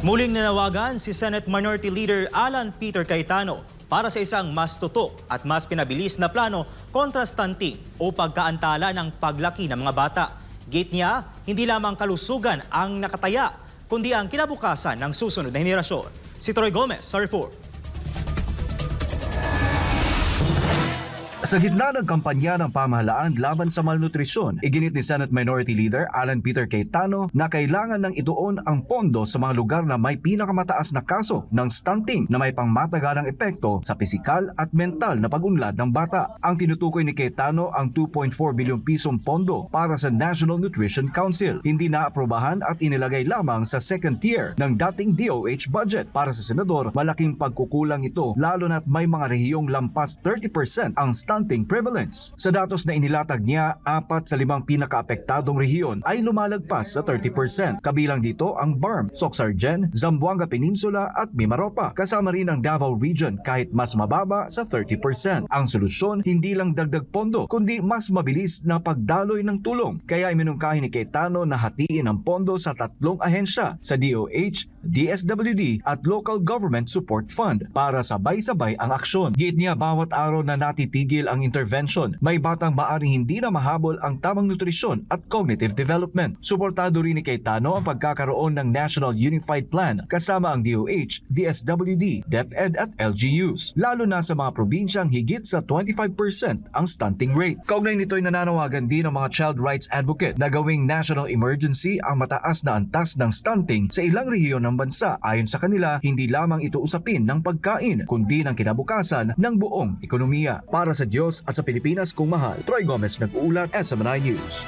Muling nanawagan si Senate Minority Leader Alan Peter Cayetano para sa isang mas tutok at mas pinabilis na plano kontra stunting o pagkaantala ng paglaki ng mga bata. Gate niya, hindi lamang kalusugan ang nakataya, kundi ang kinabukasan ng susunod na henerasyon. Si Troy Gomez sa report. Sa gitna ng kampanya ng pamahalaan laban sa malnutrisyon, iginit ni Senate Minority Leader Alan Peter Cayetano na kailangan ng ituon ang pondo sa mga lugar na may pinakamataas na kaso ng stunting na may pangmatagalang epekto sa pisikal at mental na pag-unlad ng bata. Ang tinutukoy ni Cayetano ang 2.4 bilyong pisong pondo para sa National Nutrition Council. Hindi naaprubahan at inilagay lamang sa second tier ng dating DOH budget. Para sa senador, malaking pagkukulang ito lalo na't may mga rehiyong lampas 30% ang stunting prevalence. Sa datos na inilatag niya, apat sa limang pinakaapektadong rehiyon ay lumalagpas sa 30%. Kabilang dito ang BARM, Soxargen, Zamboanga Peninsula at Mimaropa. Kasama rin ang Davao Region kahit mas mababa sa 30%. Ang solusyon, hindi lang dagdag pondo, kundi mas mabilis na pagdaloy ng tulong. Kaya iminungkahi ni Cayetano na hatiin ang pondo sa tatlong ahensya sa DOH, DSWD at Local Government Support Fund para sabay-sabay ang aksyon. Giit niya bawat araw na natitigil ang intervention, may batang maaring hindi na mahabol ang tamang nutrisyon at cognitive development. Suportado rin ni Cayetano ang pagkakaroon ng National Unified Plan kasama ang DOH, DSWD, DepEd at LGUs, lalo na sa mga probinsyang higit sa 25% ang stunting rate. Kaugnay nito'y nananawagan din ang mga child rights advocate na gawing national emergency ang mataas na antas ng stunting sa ilang rehiyon ng bansa. Ayon sa kanila, hindi lamang ito usapin ng pagkain, kundi ng kinabukasan ng buong ekonomiya. Para sa Diyos at sa Pilipinas kung mahal, Troy Gomez nag-uulat, SMNI News.